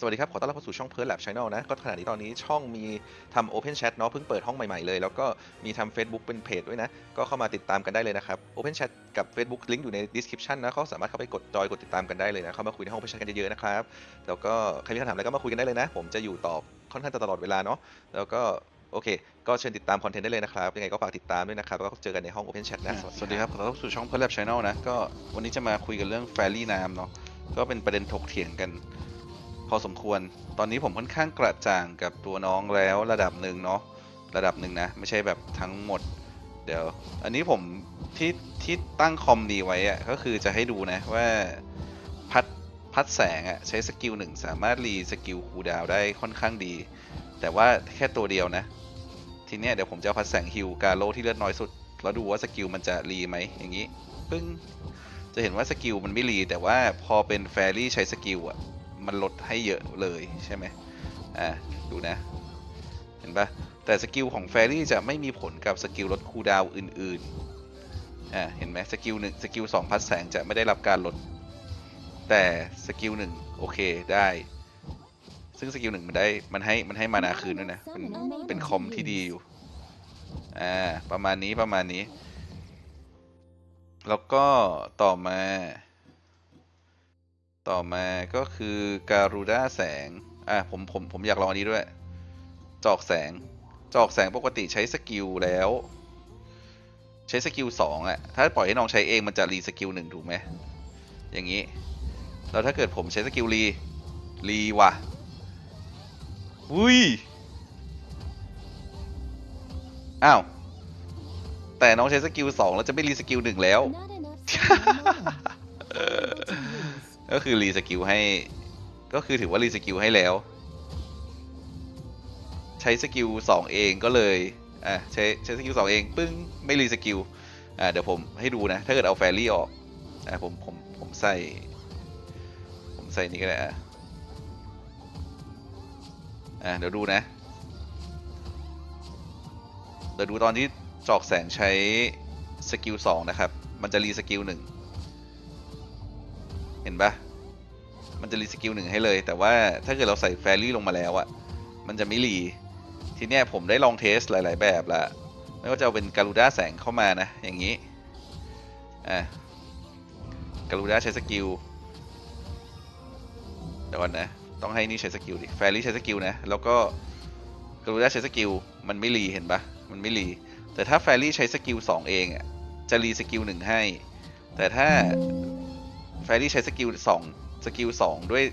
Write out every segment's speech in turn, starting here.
สวัสดีครับ ขอต้อนรับเข้าสู่ช่องเพิร์ลแลบช n แนลนะ ก็ขณะนี้ตอนนี้ช่องมีทำ Open Chat เนาะเพิ่งเปิดห้องใหม่ ๆ เลย แล้วก็มีทำ Facebook เป็นเพจด้วยนะ ก็เข้ามาติดตามกันได้เลยนะครับ Open Chat กับ Facebook ลิงก์อยู่ใน description นะก็สามารถเข้าไปกดจอยกดติดตามกันได้เลยนะ เข้ามาคุยในห้อง Open Chat กันเยอะๆนะครับ แล้วก็ใครมีคำถามอะไรก็มาคุยกันได้เลยนะ ผมจะอยู่ตอบค่อนข้างจะตลอดเวลาเนาะ แล้วก็โอเค ก็เชิญติดตามคอนเทนต์ได้เลยนะครับ ยังไงก็ฝากติดตามด้วยนะครับ แล้วก็เจอกันในห้อง Open Chat นะ สวัสดีครับ ขอต้อนรับสู่ช่องเพิร์ลแลบช n นลนะ ก็วันนี้จะมาคุยกันเรื่องแฟรี่น้ำเนาะ ก็เป็นประเด็นถกเถียงกัน พอสมควร ตอนนี้ผมค่อนข้างกระจ่างกับตัวน้องแล้วระดับหนึ่งเนาะ ระดับหนึ่งนะ ไม่ใช่แบบทั้งหมด เดี๋ยว อันนี้ผมที่ที่ตั้งคอมดีไว้อะก็คือจะให้ดูนะว่าพัดพัดแสงอะใช้สกิลหนึ่งสามารถรีสกิลคูดาวได้ค่อนข้างดี แต่ว่าแค่ตัวเดียวนะ ทีเนี้ยเดี๋ยวผมจะพัดแสงฮิวกาโลที่เลือดน้อยสุด แล้วดูว่าสกิลมันจะรีไหมอย่างนี้ ปึ้ง จะเห็นว่าสกิลมันไม่รีแต่ว่าพอเป็นแฟรี่ใช้สกิลอะ มันลดให้เยอะเลยใช่ไหมอ่าดูนะ เห็นปะแต่สกิลของแฟรี่จะไม่มีผลกับสกิลลดคูลดาวน์อื่นๆอ่าเห็นไหมสกิลหนึ่งสกิลสองพัดแสงจะไม่ได้รับการลด แต่สกิลหนึ่งโอเคได้ ซึ่งสกิลหนึ่งมันได้มันให้มันให้มานาคืนด้วยนะเป็นเป็นคอมที่ดีอยู่อ่าประมาณนี้ประมาณนี้ แล้วก็ต่อมา ต่อมาก็คือการูด้าแสง อะผมผมผมอยากลองอันนี้ด้วย จอกแสง จอกแสงปกติใช้สกิลแล้ว ใช้สกิลสองอะ ถ้าปล่อยให้น้องใช้เองมันจะรีสกิลหนึ่งถูกไหม อย่างนี้ แล้วถ้าเกิดผมใช้สกิลรี รีว่ะ อุ้ย อ้าว แต่น้องใช้สกิลสองแล้วจะไม่รีสกิลหนึ่งแล้ว ก็คือรีสกิลให้ ก็คือถือว่ารีสกิลให้แล้ว ใช้สกิลสองเองก็เลยอะใช้ใช้สกิลสองเองปึ้งไม่รีสกิลอะเดี๋ยวผมให้ดูนะ ถ้าเกิดเอาแฟรี่ออกอะผมผมผมใส่ ผมใส่นี่ก็ได้อะอะเดี๋ยวดูนะเดี๋ยวดูตอนที่จอกแสงใช้สกิลสองนะครับ มันจะรีสกิลหนึ่ง เห็นปะมันจะรีสกิลหนึ่งให้เลย แต่ว่าถ้าเกิดเราใส่แฟรี่ลงมาแล้วอะมันจะไม่รีทีเนี้ยผมได้ลองเทสหลาย ๆ แบบละไม่ว่าจะเอาเป็นการูด้าแสงเข้ามานะ อย่างนี้อะการูด้าใช้สกิลเดี๋ยวก่อนนะ ต้องให้นี่ใช้สกิลดิแฟรี่ใช้สกิลนะ แล้วก็การูด้าใช้สกิลมันไม่รีเห็นปะมันไม่รีแต่ถ้าแฟรี่ใช้สกิลสองเองอะจะรีสกิลหนึ่งให้ แต่ถ้า แฟรี่ใช้สกิลสองสกิลสองด้วย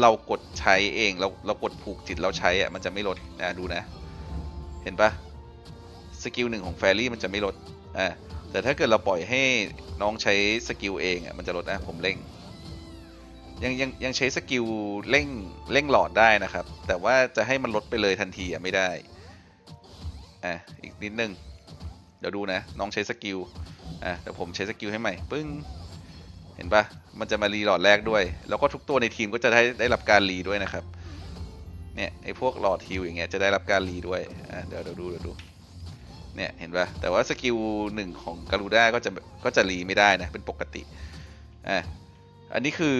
เรากดใช้เองเราเรากดผูกจิตเราใช้อะมันจะไม่ลดนะดูนะ เห็นปะสกิลหนึ่งของแฟรี่มันจะไม่ลดอ่าแต่ถ้าเกิดเราปล่อยให้น้องใช้สกิลเองอะมันจะลดนะผมเร่ง ยังยังยังใช้สกิลเร่งเร่งหลอดได้นะครับ แต่ว่าจะให้มันลดไปเลยทันทีอะไม่ได้อะอีกนิดนึงเดี๋ยวดูนะ น้องใช้สกิลอะเดี๋ยวผมใช้สกิลให้ใหม่ปึ้ง เห็นปะมันจะมารีหลอดแรกด้วย แล้วก็ทุกตัวในทีมก็จะได้ได้รับการรีด้วยนะครับ เนี่ยไอ้พวกหลอดฮิลอย่างเงี้ยจะได้รับการรีด้วย อะเดี๋ยวเดี๋ยวดูเดี๋ยวดู เนี่ยเห็นปะแต่ว่าสกิลหนึ่งของการูด้าก็จะก็จะรีไม่ได้นะเป็นปกติ อะอันนี้คือ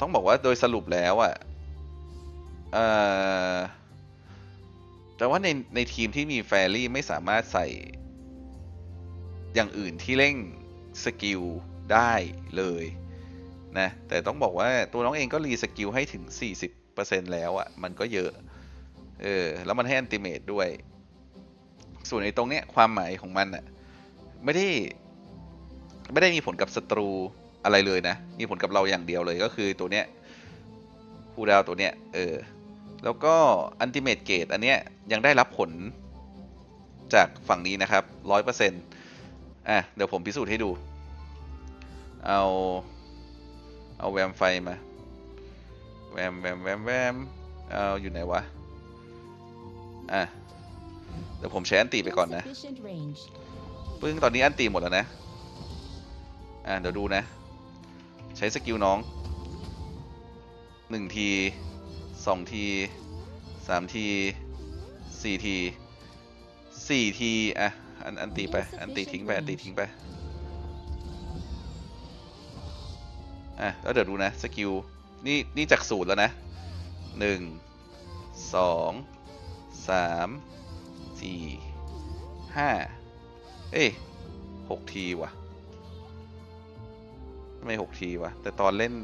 ต้องบอกว่าโดยสรุปแล้วอะ่ะเอ่อแต่ว่าในในทีมที่มีแฟรี่ไม่สามารถใส่อย่างอื่นที่เร่งสกิล ได้เลยนะแต่ต้องบอกว่าตัวน้องเองก็รีสกิลให้ถึง 40%แล้วอะ่ะมันก็เยอะเออแล้วมันให้อันติเมตด้วย ส่วนในตรงเนี้ยความหมายของมันอะ่ะไม่ได้ไม่ได้มีผลกับศัตรูอะไรเลยนะ มีผลกับเราอย่างเดียวเลยก็คือตัวเนี้ยคูดาวตัวเนี้ยเออแล้วก็อันติเมตเกตอันเนี้ยยังได้รับผลจากฝั่งนี้นะครับร้อยเปอร์เซ็นต์อะเดี๋ยวผมพิสูจน์ให้ดู เอาเอาแวมไฟมาแวมแวมแวมแวมเอาอยู่ไหนวะอะเดี๋ยวผมใช้อันตีไปก่อนนะปึ้งตอนนี้อันตีหมดแล้วนะอ่าเดี๋ยวดูนะ ใช้สกิลน้องหนึ่งทีสองทีสามทีสี่ทีสี่ทีอะอันอันตีไปอันตีทิ้งไปอันตีทิ้งไป อะแล้วเดี๋ยวดูนะสกิลนี่นี่จากศูนย์แล้วนะหนึ่งสองสามสี่ห้าเอ้ยหกทีว่ะทำไมหกทีวะ แต่ตอนเล่น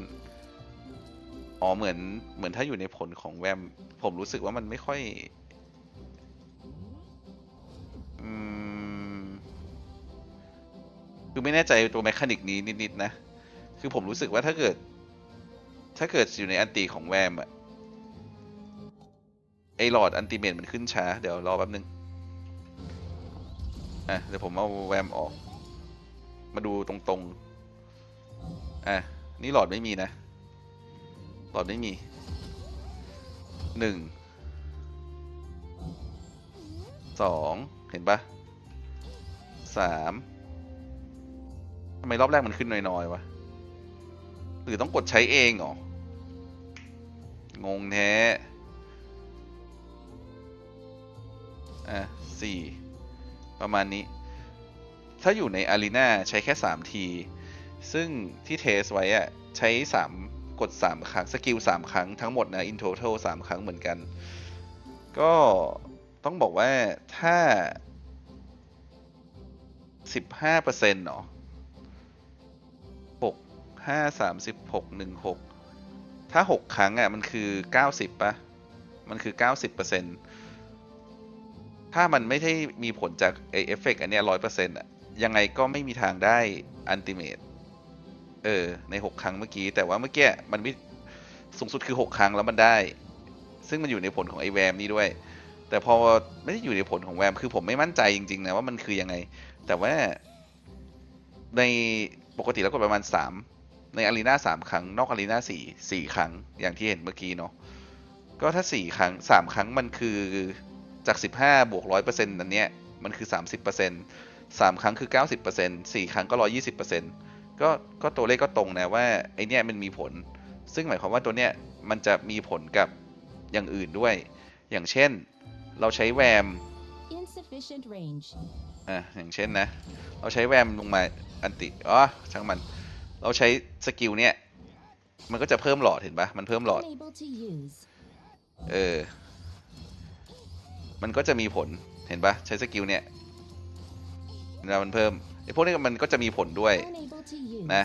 อ๋อเหมือนเหมือนถ้าอยู่ในผลของแวม ผมรู้สึกว่ามันไม่ค่อยอืมคือไม่แน่ใจตัวแมคานิกนี้นิด ๆ นะ คือผมรู้สึกว่าถ้าเกิด ถ้าเกิดอยู่ในอันตีของแวมอะไอหลอดอันติเมตมันขึ้นช้า เดี๋ยวรอแป๊บนึง อะ เดี๋ยวผมเอาแวมออก มาดูตรงๆ อะ นี่หลอดไม่มีนะ หลอดไม่มี หนึ่ง สอง เห็นปะสามทำไมรอบแรกมันขึ้นน้อย ๆ วะ หรือต้องกดใช้เองเหรอ งงแท้ อะสี่ประมาณนี้ ถ้าอยู่ในอารีนาใช้แค่ 3 ที ซึ่งที่เทสไว้อะใช้ 3 กด 3 ครั้ง สกิล 3 ครั้งทั้งหมดนะ in total 3ครั้งเหมือนกัน ก็ต้องบอกว่าถ้า 15%เนาะ 6 5 36 16ถ้า6ครั้งอะมันคือ90ปะมันคือ90%ถ้ามันไม่ได้มีผลจากไอเอฟเฟกต์อันเนี้ยร้อยเปอร์เซ็นต์อะยังไงก็ไม่มีทางได้อันติเมตเออ ใน6ครั้งเมื่อกี้ แต่ว่าเมื่อกี้มันไม่สูงสุดคือ6ครั้งแล้วมันได้ ซึ่งมันอยู่ในผลของไอแวมนี่ด้วย แต่พอไม่ได้อยู่ในผลของแวมคือผมไม่มั่นใจจริงๆนะว่ามันคือยังไง แต่ว่าในปกติแล้วกดประมาณ3 ในอารีนาสามครั้ง นอกอารีนาสี่สี่ครั้งอย่างที่เห็นเมื่อกี้เนาะก็ถ้าสี่ครั้งสามครั้งมันคือจาก15บวก100%อันเนี้ยมันคือ30% 3ครั้งคือ90% 4ครั้งก็120%ก็ก็ตัวเลขก็ตรงนะว่าไอเนี้ยมันมีผล ซึ่งหมายความว่าตัวเนี้ยมันจะมีผลกับอย่างอื่นด้วย อย่างเช่น เราใช้แวม Insufficient range. อะอย่างเช่นนะ เราใช้แวมลงมาอันติ อ๋อช่างมัน เราใช้สกิลเนี่ยมันก็จะเพิ่มหลอดเห็นปะมันเพิ่มหลอด เออ มันก็จะมีผลเห็นปะใช้สกิลเนี่ยเวลามันเพิ่มไอ้พวกนี้มันก็จะมีผลด้วยนะ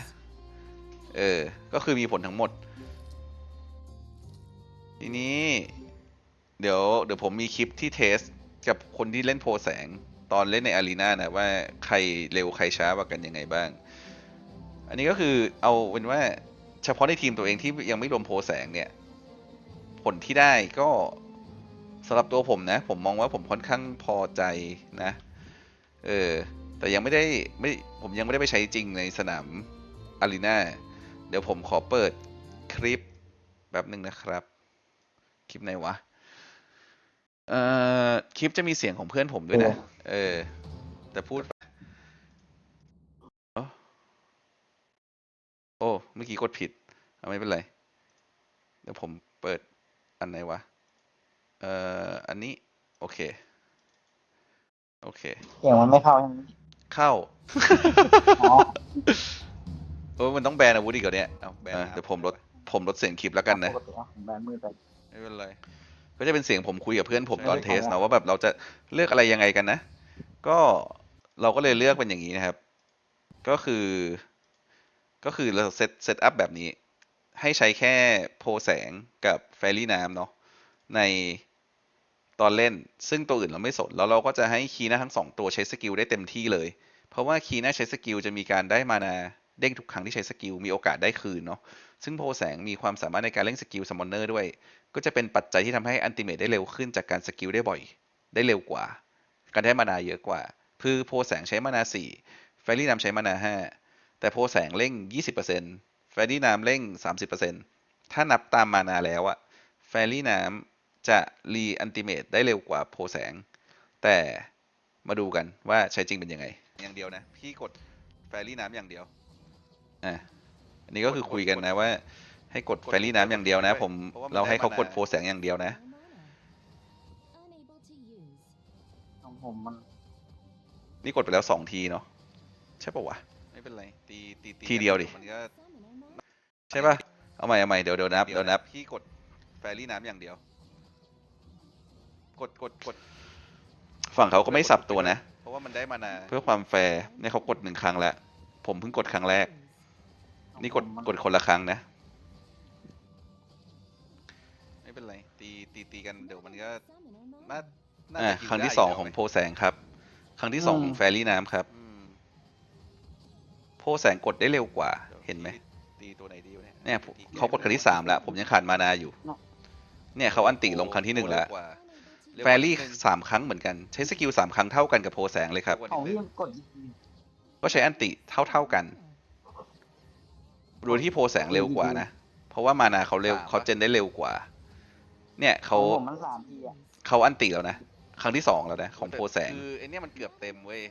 เออ ก็คือมีผลทั้งหมด ทีนี้ เดี๋ยวเดี๋ยวผมมีคลิปที่เทสกับคนที่เล่นโพแสงตอนเล่นในอารีนานะว่าใครเร็วใครช้ากว่ากันยังไงบ้าง อันนี้ก็คือเอาเป็นว่าเฉพาะในทีมตัวเองที่ยังไม่รวมโพแสงเนี่ย ผลที่ได้ก็สำหรับตัวผมนะ ผมมองว่าผมค่อนข้างพอใจนะ เออ แต่ยังไม่ได้ไม่ผมยังไม่ได้ไปใช้จริงในสนามอารีนาเดี๋ยวผมขอเปิดคลิปแป๊บหนึ่งนะครับ คลิปไหนวะ เอ่อ คลิปจะมีเสียงของเพื่อนผมด้วยนะ เออ แต่พูดเอ้า โอ้เมื่อกี้กดผิดเอาไม่เป็นไรเดี๋ยวผมเปิดอันไหนวะเอ่ออันนี้ โอเค โอเค เสียงมันไม่เข้าใช่ไหมเข้า อ๋อ เออมันต้องแบนอาวุธอีกเหรอเนี่ยเอาแบนเดี๋ยวผมลดผมลดเสียงคลิปแล้วกันนะ ปกติว่าผมแบนมือไปไม่เป็นไร ก็จะเป็นเสียงผมคุยกับเพื่อนผมใช่ตอนไม่เทสของนะอะว่าแบบเราจะเลือกอะไรยังไงกันนะ ก็เราก็เลยเลือกเป็นอย่างนี้นะครับ ก็คือ ก็คือเราเซตเซตอัพแบบนี้ ให้ใช้แค่โพแสงกับแฟรี่น้ำเนาะในตอนเล่น ซึ่งตัวอื่นเราไม่สน แล้วเราก็จะให้คีน้าทั้งสองตัวใช้สกิลได้เต็มที่เลย เพราะว่าคีน้าใช้สกิลจะมีการได้มานาเด้งทุกครั้งที่ใช้สกิลมีโอกาสได้คืนเนาะ ซึ่งโพแสงมีความสามารถในการเล่นสกิลซัมมอนเนอร์ด้วย ก็จะเป็นปัจจัยที่ทำให้อันติเมตได้เร็วขึ้นจากการสกิลได้บ่อย ได้เร็วกว่า การได้มานาเยอะกว่า คือโพแสงใช้มานาสี่แฟรี่น้ำใช้มานาห้า แต่โพแสงเร่ง 20%แฟรี่น้ำเร่ง 30%ถ้านับตามมานาแล้วอะแฟรี่น้ำจะรีอันติเมตได้เร็วกว่าโพแสง แต่มาดูกันว่าใช้จริงเป็นยังไง อย่างเดียวนะ พี่กดแฟรี่น้ำอย่างเดียวอะอันนี้ก็คือคุยกันนะว่า ให้กดแฟรี่น้ำอย่างเดียวนะ ผมเพราะว่ามันเราให้เขาได้กมาดนาโพแสงอย่างเดียวนะ No mana. Unable to use. ของผมมันนี่กดไปแล้วสองทีเนาะใช่ปะวะไม่ เป็นไรตีตีตีทีเดียวดิ มันก็ Summoner mana. ใช่ปะเอาใหม่เอาใหม่เดี๋ยวเดี๋ยวนับเดี๋เดี๋ยยววนะนับพี่กดแฟรี่น้ำอย่างเดียว กดกดกดฝั่งเขาก็ไม่สับตัวนะ เพราะว่ามันได้มานาเพื่อความแฟร์เนี่ยเขากดหนึ่งครั้งแล้ว ผมเพิ่งกดครั้งแรก นี่กดมันกดคนละครั้งนะ ไม่เป็นไร ตีตีตีกันเดี๋ยวมันก็น่าน่าอ่าจะครั้งที่ได้สองยู่ของแล้วโพแสงครับ ครั้งที่สองของแฟรี่น้ำครับอืมโพแสงกดได้เร็วกว่าดี๋ยวเห็นไหมตีตัวไหนดีวะเนี่ยเนี่ยผมเขากดครั้งที่สามแล้วผมยังขาดมานาอยู่ เนี่ยเขาอันติลงครั้งที่หนึ่งแล้วเร็กาเร็วกว่าแฟรี่นิดนึงสามครั้งเหมือนกันใช้สกิลสามครั้งเท่ากันกับโพแสงเลยครับของพี่กดอีกทีก็ใช้อันติเท่าเท่าๆกันโดยที่โพแสงเร็วกว่านะ เพราะว่ามานาเขาเร็วเขาเจนได้เร็วกว่า เนี่ยขอเขางผมมันสามทีอะเขาอันติแล้วนะ ครั้งที่สองแล้วนะ ของโพแสง คือไอเนี้ยมันเกือบเต็มเว้ย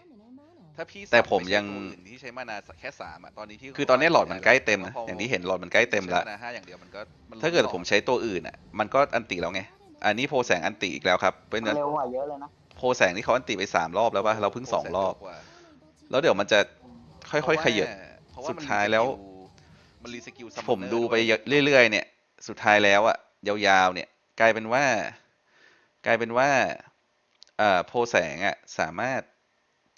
ถ้าพี่แต่สับผมไใช่ยังตัวอื่นที่ใช้มานาแค่สามอะตอนนี้พี่คือตอนนี้หลอดมันใกล้เต็มนะพอย่างที่เห็นหลอดมันใกล้เต็มแล้ว ใช้านาห้าอย่างเดียวมันก็นถ้าเกิดลดผมใช้ตัวอื่นอะ มันก็อันติแล้วไง อันนี้โพแสงอันติอีกแล้วครับเป็นมันเร็วกว่าเยอะเลยนะโพแสงนี่เขาอันติไปสามรอบแล้วป่ะ เราเพิ่งสองรอบกว่าแล้วเดี๋ยวมันจะค่อยๆขยับ เพราะว่าสุดมันท้ายแล้ว มันรีสกิลผมดูไปเรื่อยๆเนี่ย สุดท้ายแล้วอะยาวๆเนี่ย กลายเป็นว่า กลายเป็นว่าเอ่อโพแสงอะสามารถ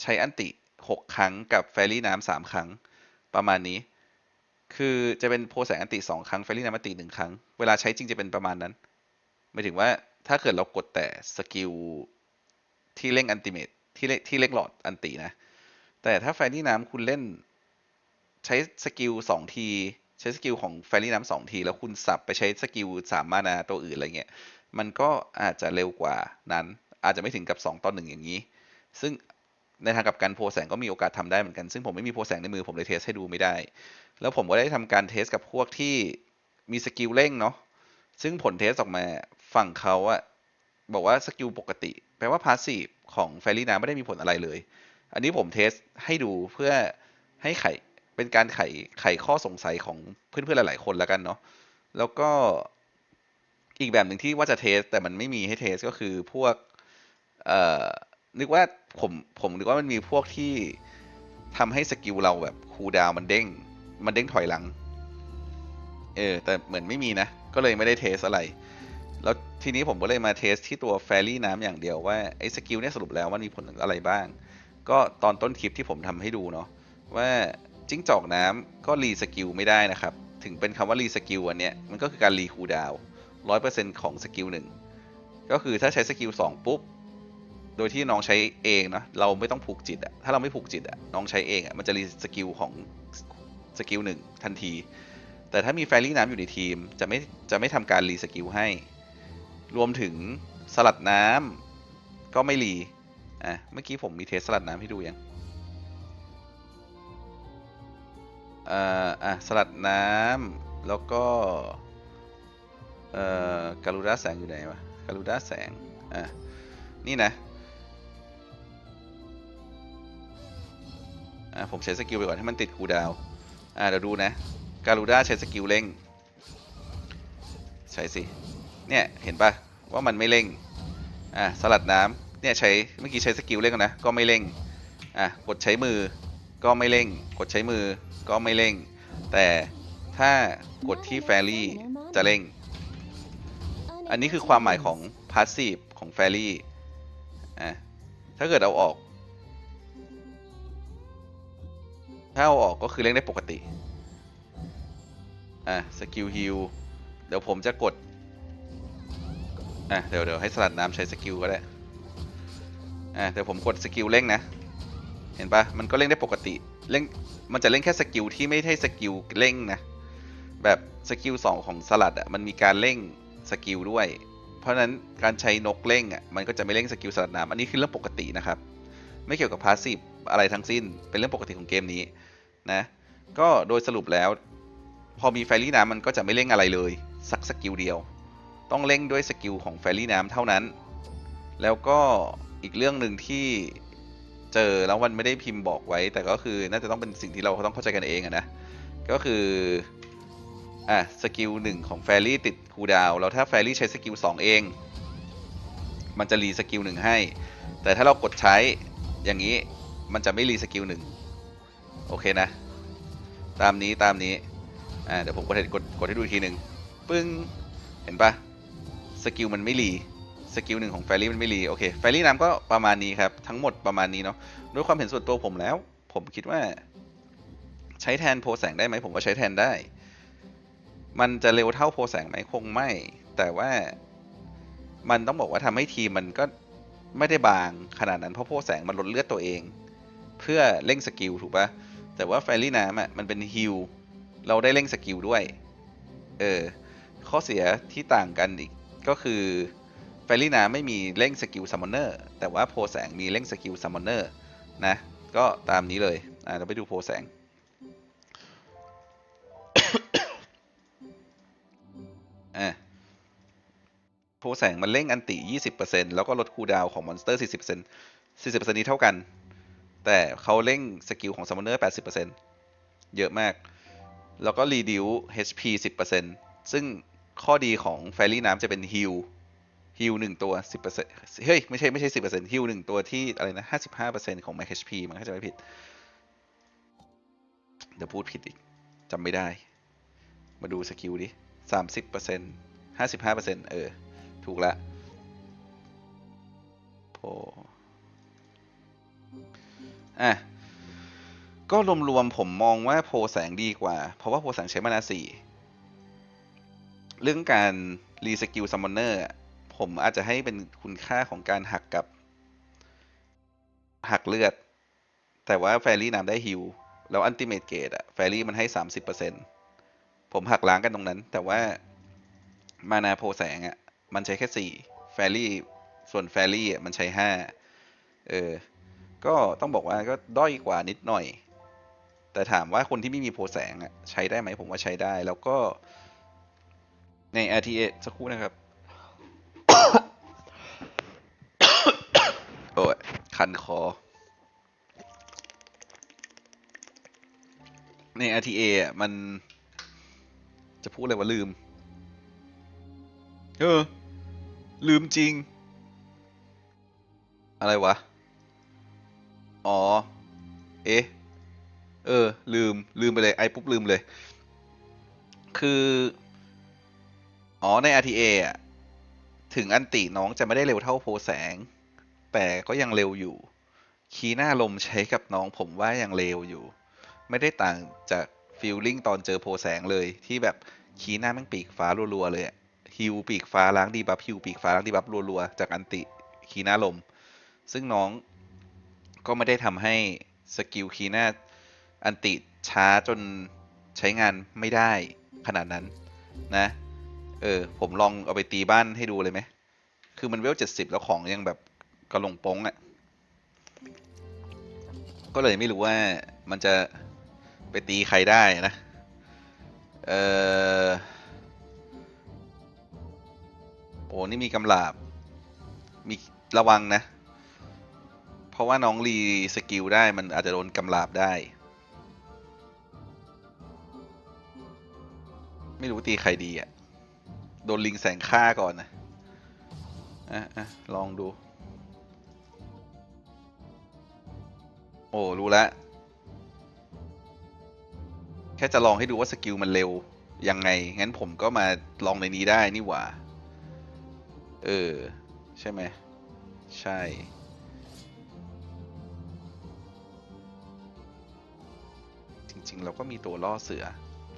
ใช้อันติ หกครั้งกับแฟรี่น้ำสามครั้งประมาณนี้ คือจะเป็นโพแสงอันติสองครั้งแฟรี่น้ำอันติหนึ่งครั้ง เวลาใช้จริงจะเป็นประมาณนั้นหมายถึงว่าถ้าเกิดเรากดแต่สกิลที่เร่งอันติเมตที่เร่งที่เร่งหลอดอันตินะ แต่ถ้าแฟรี่น้ำคุณเล่นใช้สกิลสองทีใช้สกิลของแฟรี่น้ำสองที แล้วคุณสับไปใช้สกิลสามมานาตัวอื่นอะไรเงี้ยมันก็อาจจะเร็วกว่านั้น อาจจะไม่ถึงกับ 2 ต่อหนึ่งอย่างนี้ ซึ่ง ในทางกับกันโพแสงก็มีโอกาสทำได้เหมือนกัน ซึ่งผมไม่มีโพแสงในมือผมเลยเทสให้ดูไม่ได้ แล้วผมก็ได้ทำการเทสกับพวกที่มีสกิลเร่งเนาะซึ่งผลเทสออกมาฝั่งเขาอะบอกว่าสกิลปกติ แปลว่าพาสซีฟของแฟรี่น้ำไม่ได้มีผลอะไรเลย อันนี้ผมเทสให้ดูเพื่อให้ไขเป็นการไขไขข้อสงสัยของเพื่อนๆหลายๆคนแล้วกันเนาะแล้วก็อีกแบบหนึ่งที่ว่าจะเทสแต่มันไม่มีให้เทสก็คือพวกเอ่อ นึกว่าผมผมนึกว่ามันมีพวกที่ทำให้สกิลเราแบบคูลดาวมันเด้ง มันเด้งถอยหลัง เออ แต่เหมือนไม่มีนะ ก็เลยไม่ได้เทสอะไร แล้วทีนี้ผมก็เลยมาเทสที่ตัวแฟรี่น้ำอย่างเดียวว่าไอ้สกิลเนี่ยสรุปแล้วมันมีผลอะไรบ้าง ก็ตอนต้นคลิปที่ผมทำให้ดูเนาะว่าจิ้งจอกน้ำก็รีสกิลไม่ได้นะครับ ถึงเป็นคำว่ารีสกิลอันเนี้ยมันก็คือการรีคูลดาวร้อยเปอร์เซ็นต์ของสกิลหนึ่งก็คือถ้าใช้สกิลสองปุ๊บ โดยที่น้องใช้เองนะเราไม่ต้องผูกจิตอะถ้าเราไม่ผูกจิตอะน้องใช้เองอะมันจะรีสกิลของสกิลหนึ่งทันที แต่ถ้ามีแฟรี่น้ำอยู่ในทีมจะไม่จะไม่ทำการรีสกิลให้ รวมถึงสลัดน้ำก็ไม่รีอะเมื่อกี้ผมมีเทสสลัดน้ำให้ดูยังเอ่ออะสลัดน้ำแล้วก็เอ่อการูด้าแสงอยู่ไหนวะการูด้าแสงอะนี่นะ อะผมใช้สกิลไปก่อนให้มันติดคูดาวอะเดี๋ยวดูนะการูด้าใช้สกิลเร่ง ใช่สิ เนี่ยเห็นปะว่ามันไม่เร่ง อะสลัดน้ำเนี่ยใช้เมื่อกี้ใช้สกิลเร่งนะก็ไม่เร่ง อะกดใช้มือก็ไม่เร่ง กดใช้มือก็ไม่เร่ง แต่ถ้ากดที่แฟรี่จะเร่ง อันนี้คือความหมายของพาสซีฟของแฟรี่อะถ้าเกิดเอาออก ถ้าเอาออกก็คือเร่งได้ปกติ อะสกิลฮิลเดี๋ยวผมจะกด อะเดี๋ยวเดี๋ยวให้สลัดน้ำใช้สกิลก็ได้ อะเดี๋ยวผมกดสกิลเร่งนะ เห็นปะมันก็เร่งได้ปกติ เร่ง มันจะเร่งแค่สกิลที่ไม่ใช่สกิลเร่งนะ แบบสกิลสองของสลัดอะมันมีการเร่งสกิลด้วย เพราะฉะนั้นการใช้นกเร่งอะมันก็จะไม่เร่งสกิลสลัดน้ำอันนี้คือเรื่องปกตินะครับ ไม่เกี่ยวกับพาสซีฟอะไรทั้งสิ้น เป็นเรื่องปกติของเกมนี้ นะก็โดยสรุปแล้ว พอมีไฟรี่น้ำมันก็จะไม่เร่งอะไรเลย สักสกิลเดียว ต้องเร่งด้วยสกิลของแฟรี่น้ำเท่านั้น แล้วก็อีกเรื่องหนึ่งที่เจอแล้วมันไม่ได้พิมพ์บอกไว้ แต่ก็คือน่าจะต้องเป็นสิ่งที่เราต้องเข้าใจกันเองอะนะก็คืออะสกิลหนึ่งของแฟรี่ติดคูดาวแล้วถ้าแฟรี่ใช้สกิลสองเอง มันจะรีสกิลหนึ่งให้ แต่ถ้าเรากดใช้อย่างนี้มันจะไม่รีสกิลหนึ่ง โอเคนะ ตามนี้ตามนี้ อ่า เดี๋ยวผมกดให้กดกดให้ดูอีกทีหนึ่งปึ้ง เห็นปะสกิลมันไม่รีสกิลหนึ่งของแฟรี่มันไม่รีโอเค แฟรี่น้ำก็ประมาณนี้ครับ ทั้งหมดประมาณนี้เนาะ ด้วยความเห็นส่วนตัวผมแล้ว ผมคิดว่า ใช้แทนโพแสงได้ไหม ผมว่าใช้แทนได้ มันจะเร็วเท่าโพแสงไหมคงไม่ แต่ว่ามันต้องบอกว่าทำให้ทีมมันก็ไม่ได้บางขนาดนั้นเพราะโพแสงมันลดเลือดตัวเอง เพื่อเร่งสกิลถูกปะ แต่ว่าแฟรี่น้ำอะมันเป็นฮิลเราได้เร่งสกิลด้วย เออ ข้อเสียที่ต่างกันอีกก็คือแฟรี่น้ำไม่มีเร่งสกิลซัมมอนเนอร์แต่ว่าโพแสงมีเร่งสกิลซัมมอนเนอร์นะ ก็ตามนี้เลยอ่าเราไปดูโพแสงอะโพแสงมันเร่งอันติ 20%แล้วก็ลดคูดาวของมอนสเตอร์ 40% 40%นี้เท่ากัน แต่เขาเร่งสกิลของซัมมอนเนอร์ 80%เยอะมาก แล้วก็รีดิว HP 10%ซึ่งข้อดีของแฟรี่น้ำจะเป็นฮิลฮิลหนึ่งตัว 10%เฮ้ย ไม่ใช่ไม่ใช่10%ฮิลหนึ่งตัวที่อะไรนะ 55%ของ Max HP มันก็จะไม่ผิด เดี๋ยวพูดผิดอีกจำไม่ได้ มาดูสกิลดิ 30% 55%เออ ถูกละโพ อะก็รวมๆผมมองว่าโพแสงดีกว่า เพราะว่าโพแสงใช้มานาสี่เรื่องการรีสกิลซัมมอนเนอร์ผมอาจจะให้เป็นคุณค่าของการหักกับ หักเลือด แต่ว่าแฟรี่น้ำได้ฮิลแล้วอันติเมตเกตอะแฟรี่มันให้ 30%ผมหักล้างกันตรงนั้น แต่ว่ามานาโพแสงอะมันใช้แค่สี่แฟรี่ ส่วนแฟรี่อะมันใช้ห้าเออ ก็ต้องบอกว่าก็ด้อยกว่านิดหน่อย แต่ถามว่าคนที่ไม่มีโพแสงอะใช้ได้ไหมผมว่าใช้ได้ แล้วก็ใน RTA สักครู่นะครับ โอ้ยคันคอ ใน RTA อะมันจะพูดอะไรว่าลืม เออ ลืมจริง อะไรวะ อ๋อ เอ๊ะ เออ ลืม ลืมไปเลย ไอ้ปุ๊บลืมเลย คือ อ๋อ ใน RTA อะ ถึงอันติน้องจะไม่ได้เร็วเท่าโพแสง แต่ก็ยังเร็วอยู่ คีหน้าลมใช้กับน้องผมว่ายังเร็วอยู่ ไม่ได้ต่างจากฟีลลิ่งตอนเจอโพแสงเลย ที่แบบคีหน้าแม่งปีกฟ้ารัวๆเลยฮิวปีกฟ้าล้างดีบัฟฮิวปีกฟ้าล้างดีบัฟรัวๆจากอันติคีหน้าลม ซึ่งน้อง ก็ไม่ได้ทำให้สกิลคีน้าอันติช้าจนใช้งานไม่ได้ขนาดนั้นนะ เออ ผมลองเอาไปตีบ้านให้ดูเลยไหม คือมันเวลเจ็ดสิบแล้วของยังแบบกระหลงป้งอะ่ะ ก็เลยไม่รู้ว่ามันจะไปตีใครได้นะ เออโอ้นี่มีกำลาบ มีระวังนะ เพราะว่าน้องรีสกิลได้มันอาจจะโดนกำลาบได้ ไม่รู้ตีใครดีอะ่ะ โดนลิงแสงฆ่าก่อนนะอะอะลองดู โอ้รู้แล้วแค่จะลองให้ดูว่าสกิลมันเร็ว ยังไง งั้นผมก็มาลองในนี้ได้นี่หว่า เออ ใช่ไหม ใช่ จริงเราก็มีตัวล่อเสือ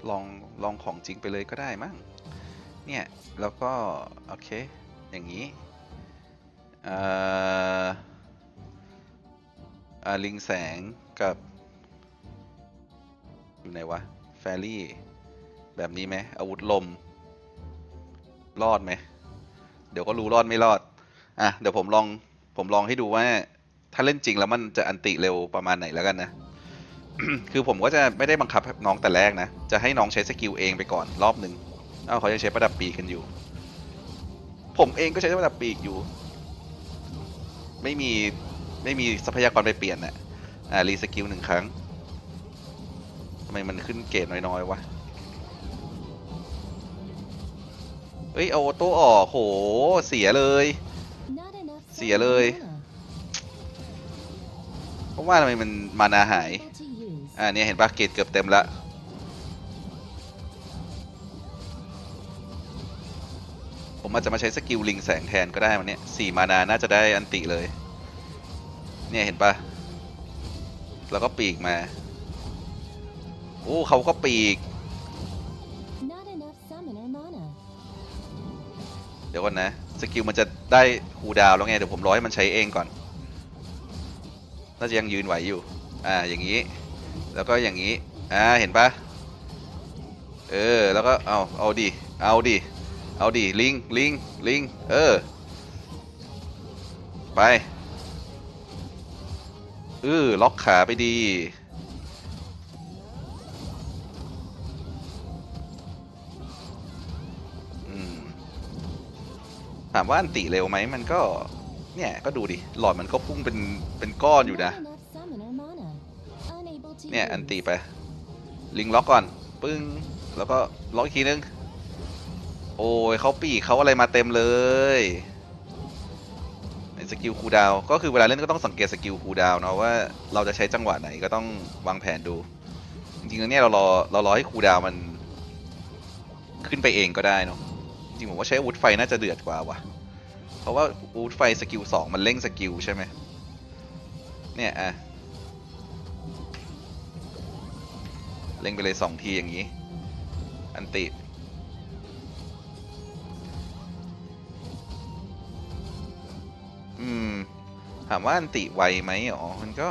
ลองลองของจริงไปเลยก็ได้มั้ง เนี่ย แล้วก็ โอเค อย่างนี้เอ่อลิงแสงกับ อยู่ไหนวะ แฟรี่ แบบนี้ไหมอาวุธลม รอดไหม เดี๋ยวก็รู้รอดไม่รอด อะ เดี๋ยวผมลอง ผมลองให้ดูว่า ถ้าเล่นจริงแล้วมันจะอันติเร็วประมาณไหนแล้วกันนะ คือผมก็จะไม่ได้บังคับน้องแต่แรกนะ จะให้น้องใช้สกิลเองไปก่อนรอบหนึ่งอ้าวเขายังใช้ประดับปีกกันอยู่ ผมเองก็ใช้ประดับปีกอยู่ ไม่มีไม่มีทรัพยากรไปเปลี่ยนน่ะอ่ารีสกิลหนึ่งครั้งทำไมมันขึ้นเกรดน้อยๆวะเฮ้ยเอาออโต้ออกโหเสียเลย Not enough เสียเลย mana เพราะว่าทำไมมันมานาหาย Able to use. อ่าเนี่ยเห็นปะเกดเกือบเต็มแล้วผมอาจจะมาใช้สกิลลิงแสงแทนก็ได้มันนี่ยสี่มานาน่าจะได้อันติเลย เนี่ยเห็นปะแล้วก็ปีกมา โอ้เขาก็ปีก เดี๋ยวก่อนนะ สกิลมันจะได้คูดาวแล้วไง เดี๋ยวผมร้อยมันใช้เองก่อน น่าจะยังยืนไหวอยู่ อ่า อย่างนี้ แล้วก็อย่างนี้ อ่า เห็นปะเออ แล้วก็ เอา เอาดิ เอาดิ เอาดิ ลิง ลิง ลิง เออ ไปเออล็อกขาไปดี ถามว่าอันติเร็วไหม มันก็ เนี่ย ก็ดูดิ หลอดมันก็พุ่งเป็น เป็นก้อนอยู่นะ เนี่ยอันติไปลิงล็อกก่อน ปึ้ง แล้วก็ล็อกอีกทีนึง โอ้ยเขาปีกเขาอะไรมาเต็มเลยในสกิลคูดาวก็คือเวลาเล่นก็ต้องสังเกตสกิลคูดาวเนาะว่าเราจะใช้จังหวะไหนก็ต้องวางแผนดู จริงๆแล้วเนี่ยเรารอเรารอให้คูดาวมัน ขึ้นไปเองก็ได้เนาะจริงผมว่าใช้อาวุธไฟน่าจะเดือดกว่าวะเพราะว่าอาวุธไฟสกิลสองมันเร่งสกิลใช่ไหมเนี่ยอะ เล็งไปเลยสองทีอย่างนี้ อันติ อืม ถามว่าอันติไวไหมอ๋อ มันก็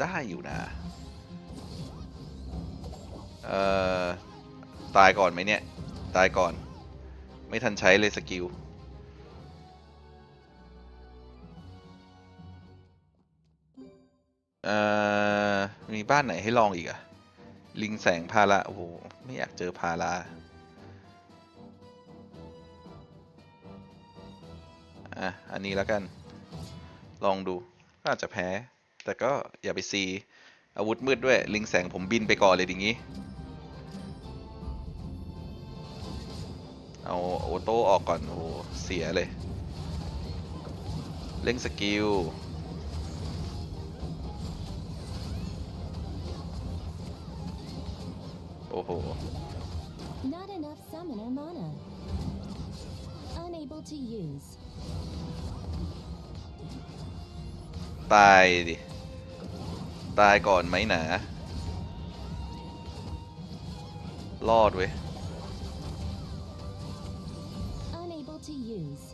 ได้อยู่นะ เอ่อ ตายก่อนไหมเนี่ย ตายก่อน ไม่ทันใช้เลยสกิลเอ่อมีบ้านไหนให้ลองอีกอะ ลิงแสงพาราโอ้โห ไม่อยากเจอพาราอะ อันนี้แล้วกัน ลองดูก็อาจจะแพ้ แต่ก็อย่าไปซี อาวุธมืดด้วย ลิงแสงผมบินไปก่อนเลยอย่างงี้ เอาโอโต้ออกก่อน โอ้โหเสียเลย เล่งสกิล อ้โห Not enough summoner mana. Unable to use. ตายดิ ตายก่อนไหมหนา รอดเว้ย Unable to use.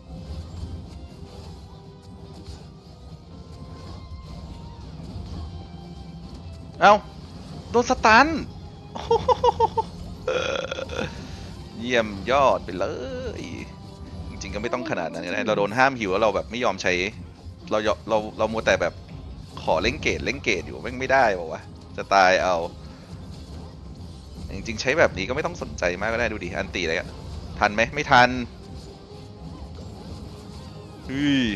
เอ้า โดนสตันโอ้โหเยี่ยมยอดไปเลย จริงๆก็ไม่ต้องขนาดนั้นก็ได้เราโดนห้ามหิวแล้วเราแบบไม่ยอมใช้ เรายอเราเรามัวแต่แบบขอเล่งเกตเล่งเกตอยู่แม่งไม่ได้บอกว่าจะตายเอา จริงๆ ใช้แบบนี้ก็ไม่ต้องสนใจมากก็ได้ดูดิอันตีอะไรอะทันไหมไม่ทันเฮ้ย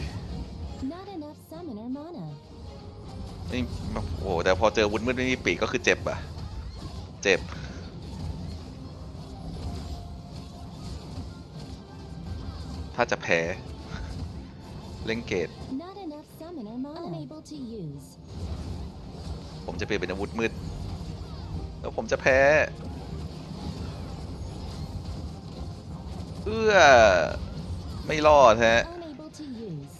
Not enough summoner mana. ไม่โอ้โหแต่พอเจอวุ้นมืดไม่มีปีกก็คือเจ็บอะเจ็บ ถ้าจะแพ้ เล่นเกต Not enough summoner mana. Unable to use. ผมจะเปลี่ยนเป็นอาวุธมืด แล้วผมจะแพ้ เอื้อ ไม่รอดฮะ Unable to use.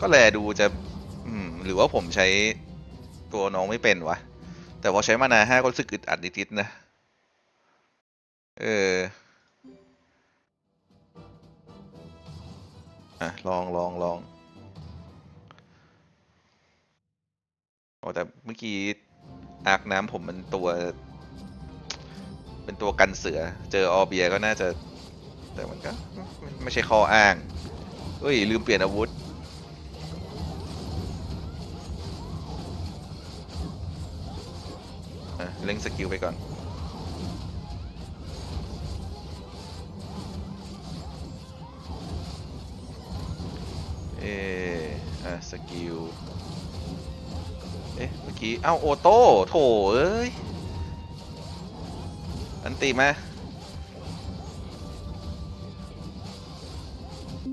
ก็แลดูจะ อืม หรือว่าผมใช้ตัวน้องไม่เป็นวะ แต่พอใช้มานาห้าก็รู้สึกอึดอัดนิดๆนะ เออ อะลองลองลองโอ้แต่เมื่อกี้อาร์คน้ำผมมันตัว เป็นตัวกันเสือ เจอออเบียก็น่าจะ แต่มันก็ไม่ใช่ข้ออ้างเอ้ย ลืมเปลี่ยนอาวุธอะเล่งสกิลไปก่อน อออะสกิล เอ๊ะ เมื่อกี้ เอ้าโอโต้ โถเอ้ย อันตีมา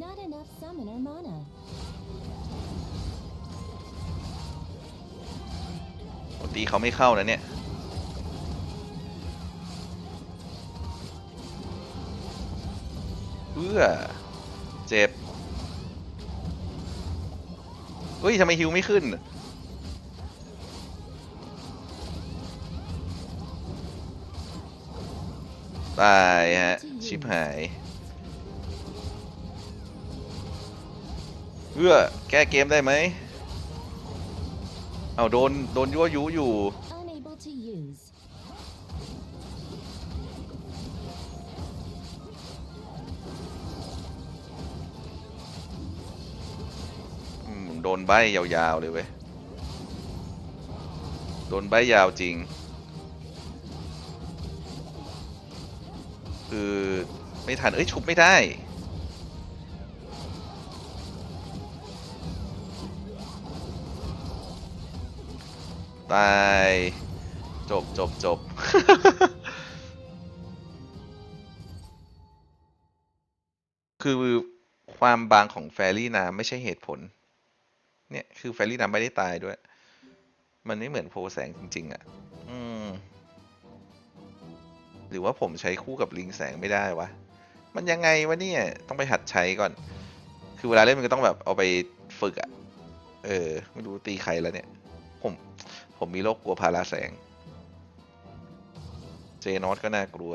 Not enough summoner mana. ปกติเขาไม่เข้านะเนี่ย เพื่อ เจ็บ เฮ้ยทำไมฮิวไม่ขึ้น ตายฮะ ชิบหายเพื่อแก้เกมได้ไหม เอาโดน โดนยั่วยุอยู่ นใบยาวๆเลยเว้ย โดนใบยาวจริง คือไม่ทัน เอ้ย ชุบไม่ได้ ตาย จบจบจบคือความบางของแฟรี่น้ำไม่ใช่เหตุผล เนี่ยคือแฟรี่น้ำไม่ได้ตายด้วย มันไม่เหมือนโพแสงจริง ๆอะ อืม หรือว่าผมใช้คู่กับลิงแสงไม่ได้วะ มันยังไงวะเนี่ย ต้องไปหัดใช้ก่อน คือเวลาเล่นมันก็ต้องแบบเอาไปฝึกอะเออ ไม่รู้ตีใครแล้วเนี่ย ผม ผมมีโรคกลัวพาราแสง เจนอตก็น่ากลัว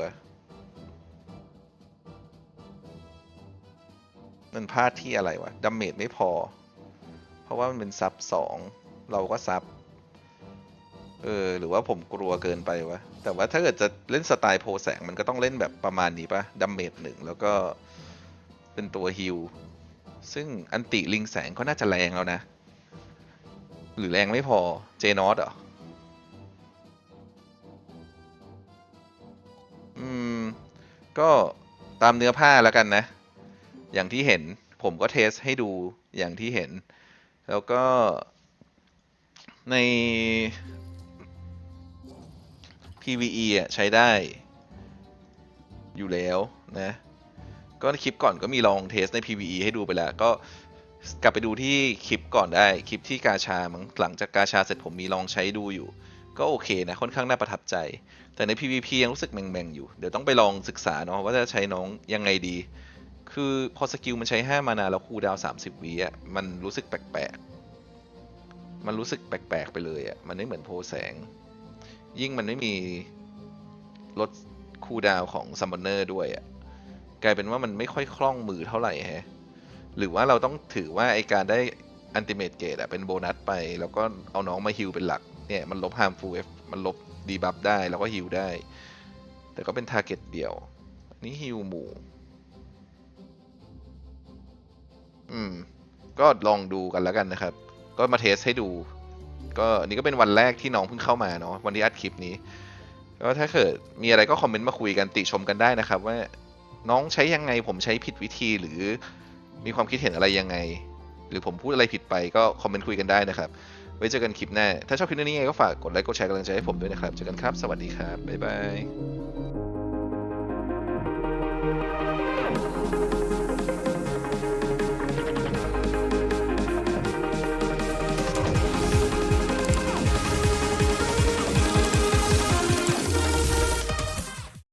มันพลาดที่อะไรวะดัมเมจไม่พอ ราะว่ามันเป็นซับสองเราก็ซับเออหรือว่าผมกลัวเกินไปวะ แต่ว่าถ้าเกิดจะเล่นสไตล์โพแสงมันก็ต้องเล่นแบบประมาณนี้ปะดัมเมจหนึ่งแล้วก็เป็นตัวฮิลซึ่งอันติลิงแสงก็น่าจะแรงแล้วนะ หรือแรงไม่พอเจนอตเหรออืม ก็ตามเนื้อผ้าแล้วกันนะ อย่างที่เห็นผมก็เทสให้ดูอย่างที่เห็น แล้วก็ใน PVE อะใช้ได้อยู่แล้วนะ ก็คลิปก่อนก็มีลองเทสใน PVE ให้ดูไปแล้ว ก็กลับไปดูที่คลิปก่อนได้ คลิปที่กาชามังหลังจากกาชาเสร็จผมมีลองใช้ดูอยู่ ก็โอเคนะ ค่อนข้างน่าประทับใจ แต่ใน PVP ยังรู้สึกแมงๆอยู่ เดี๋ยวต้องไปลองศึกษาเนาะว่าจะใช้น้องยังไงดี คือพอสกิลมันใช้ 5 มานาแล้วคูลดาวน์30วิอะมันรู้สึกแปลกๆ มันรู้สึกแปลกๆ ไปเลยอะ มันไม่เหมือนโพแสง ยิ่งมันไม่มีลดคูลดาวของซัมมอนเนอร์ด้วยอะ กลายเป็นว่ามันไม่ค่อยคล่องมือเท่าไหร่แฮะ หรือว่าเราต้องถือว่าไอการได้อันติเม e เกตอะเป็นโบนัสไป แล้วก็เอาน้องมาฮิลเป็นหลัก เนี่ยมันลบ harmful F มันลบดีบัฟได้แล้วก็ฮิลได้ แต่ก็เป็นทาร์เก็ตเดียวนนี้ฮิลหมู่ อืม ก็ลองดูกันแล้วกันนะครับ ก็มาเทสให้ดู ก็อันนี้ก็เป็นวันแรกที่น้องเพิ่งเข้ามาเนาะวันที่อัดคลิปนี้ก็ถ้าเกิดมีอะไรก็คอมเมนต์มาคุยกันติชมกันได้นะครับ ว่าน้องใช้ยังไงผมใช้ผิดวิธีหรือมีความคิดเห็นอะไรยังไง หรือผมพูดอะไรผิดไปก็คอมเมนต์คุยกันได้นะครับ ไว้เจอกันคลิปหน้า ถ้าชอบคลิปนี้ยังไงก็ฝากกดไลค์กดแชร์กำลังใจให้ผมด้วยนะครับ เจอกันครับ สวัสดีครับ บ๊ายบาย